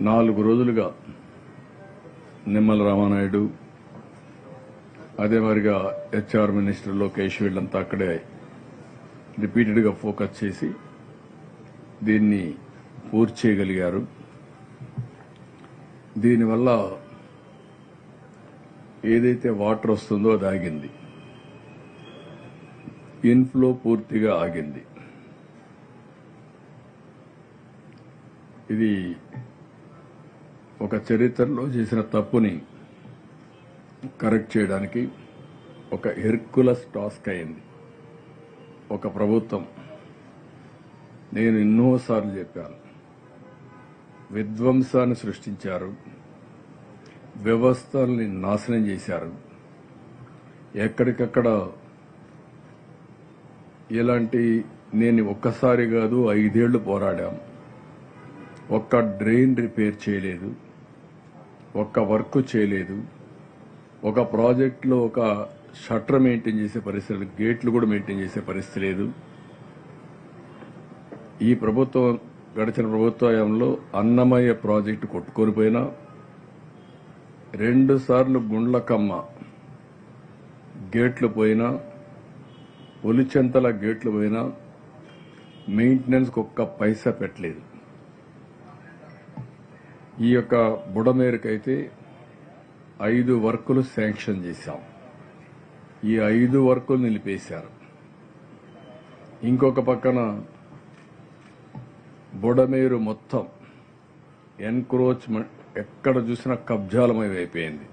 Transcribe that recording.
నాలుగు రోజులుగా నిమ్మల రామానాయుడు అదే మరిగా హెచ్ఆర్ మినిస్టర్ లోకేష్ వీళ్ళంతా అక్కడే రిపీటెడ్గా ఫోకస్ చేసి దీన్ని పూర్తి చేయగలిగారు. దీనివల్ల ఏదైతే వాటర్ వస్తుందో అది ఆగింది. ఇన్ఫ్లో పూర్తిగా ఆగింది. ఇది ఒక చరిత్రలో చేసిన తప్పుని కరెక్ట్ చేయడానికి ఒక హెర్కులస్ టాస్క్ అయింది. ఒక ప్రభుత్వం. నేను ఎన్నోసార్లు చెప్పాను. విధ్వంసాన్ని సృష్టించారు. వ్యవస్థల్ని నాశనం చేశారు. ఎక్కడికక్కడ ఇలాంటి నేను ఒక్కసారి కాదు ఐదేళ్ళు పోరాడాం. ఒక్క డ్రైన్ రిపేర్ చేయలేదు ఒక్క వర్క్ చేయలేదు ఒక ప్రాజెక్టులో ఒక షట్టర్ మెయింటైన్ చేసే పరిస్థితి లేదు. గేట్లు కూడా మెయింటైన్ చేసే పరిస్థితి లేదు ఈ ప్రభుత్వం గడిచిన ప్రభుత్వంలో అన్నమయ్య ప్రాజెక్టు కొట్టుకొనిపోయినా రెండుసార్లు రెండు సార్లు గుండ్లకమ్మ గేట్లు పోయినా ఒలిచెంతల గేట్లు పోయినా మెయింటెనెన్స్కి ఒక్క పైసా పెట్టలేదు ఈ యొక్క బుడమేరుకైతే ఐదు వర్కులు శాంక్షన్ చేశాం. ఈ ఐదు వర్కులు నిలిపేశారు. ఇంకొక పక్కన బుడమేరు మొత్తం ఎన్క్రోచ్మెంట్ ఎక్కడ చూసినా కబ్జాలమై అయిపోయింది